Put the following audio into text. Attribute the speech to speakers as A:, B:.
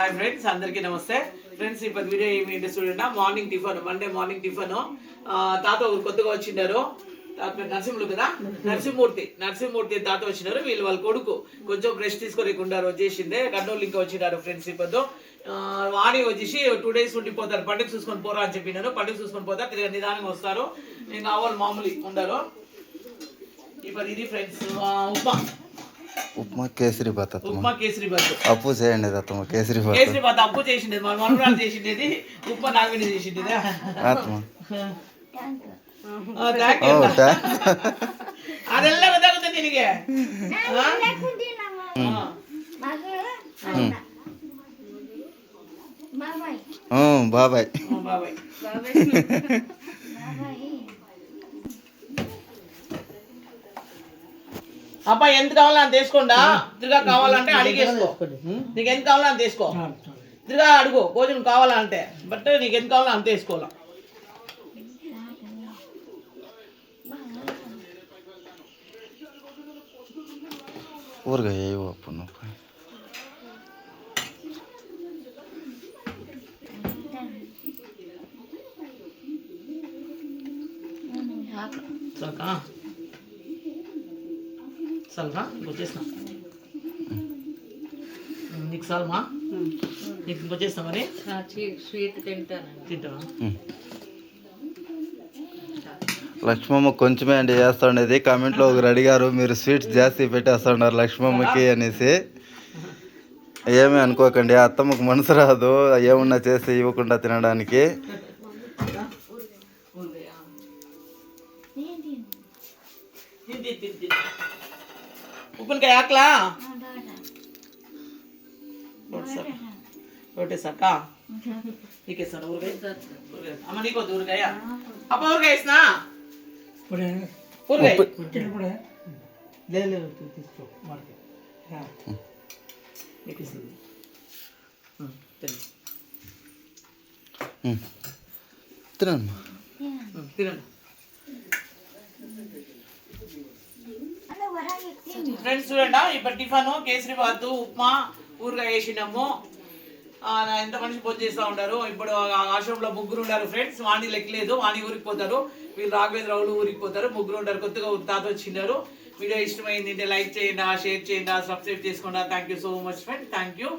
A: Hi friends అందరికీ నమస్తే. Friends ఇప్పుడు వీడియో ఏమిటి చూడండి. Morning tiffin Monday morning tiffin తాత ఒకరు కొత్తగా వచ్చిండారు. తాత నరసింహులు కదా? నరసింహమూర్తి. నరసింహమూర్తి తాత వచ్చినారు. వీళ్ళు వాళ్ళ కొడుకు. కొంచెం బ్రష్ తీసుకొని ఉండారు. వచ్చేసిందే. కర్నూలు ఇంకా వచ్చినారు ఫ్రెండ్స్ ఇప్పుడు వాణి వచ్చేసి టూ డేస్ ఉండిపోతారు పండుగ చూసుకొని పోరా అని చెప్పినారు. పండుగ చూసుకొని పోతారు తిరిగి నిదానంగా వస్తారు. ఇంకా కావాలి మామూలు ఉండరు. ఇప్పుడు ఇది ఫ్రెండ్స్ ఉప్మా.
B: ఉప్మా కేసరి బాత్ అత్తమ్మ
A: ఉప్మా కేసరి బస్సు
B: అప్పు చేయండి అత్తమ్మ కేసరి బాత్
A: కేసరి బాత్ అప్పు చేసిండేది మన మనవరాలు చేసిండేది ఉప్మా నాగవిని చేసిండేది
B: ఆత్మ
A: థ్యాంక్
B: ఓ
A: యూ
B: థ్యాంక్స్
A: ಅದೆಲ್ಲ ಗೊತ್ತಾಗುತ್ತೆ ನಿನಗೆ
B: బాబాయ్
A: బాబాయ్ అబ్బా ఎంత కావాలో అంత తీసుకోండా తిరిగా కావాలంటే అడిగేసుకో నీకు ఎంత కావాలో అంత తీసుకో తిరిగా అడుగు భోజనం కావాలంటే బట్ నీకు ఎంత కావాలో అంత వేసుకోవాలా
B: ఊరుగా ఏవో అప్పు నువ్వు
A: సాకా సల్మా? వచ్చేసిన. నీకు సల్మా? నీకు వచ్చేస్తా మరి?
C: స్వీట్ తింటాను.
A: తింటావా?
B: లక్ష్మమ్మ కొంచెమే అండి చేస్తుండేది. కామెంట్లో ఒకరు అడిగారు మీరు స్వీట్స్ జాస్తి పెట్టేస్తున్నారు లక్ష్మమ్మకి అనేసి. ఏమీ అనుకోకండి అత్తమ్మకు మనసు రాదు ఏమన్నా చేసి ఇవ్వకుండా తినడానికి.
A: తింది తింది ఉప్పునికాయ ఆకలా రోటే సక్క నీకేస్తాను ఊరగాయ ఊరగాయ. అమ్మ నీకు వద్దు ఊరగాయ అప్ప ఊరగాయ వేసినా ఊరగాయ నీకు ఇస్తుంది ఉం, తిను.
B: ఉమ్. తినమ్మా
A: ఉం, తినండి ఫ్రెండ్స్ చూడండి? ఇప్పుడు టిఫన్ కేసరి బాత్ ఉప్మా ఊరుగా వేసినాము ఎంత మనిషి భోజనం చేస్తూ ఉంటారు? ఇప్పుడు ఆశ్రమంలో ముగ్గురు ఉన్నారు ఫ్రెండ్స్ వాణి లెక్కలేదు. వాణి ఊరికి పోతారు. వీళ్ళు రాఘవేంద్రరావులు ఊరికి పోతారు. ముగ్గురు ఉంటారు. కొత్తగా తాత వచ్చినారు వీడియో ఇష్టమైంది అంటే లైక్ చేయండి షేర్ చేయండి సబ్స్క్రైబ్ చేసుకోండి. Thank you so much friend thank you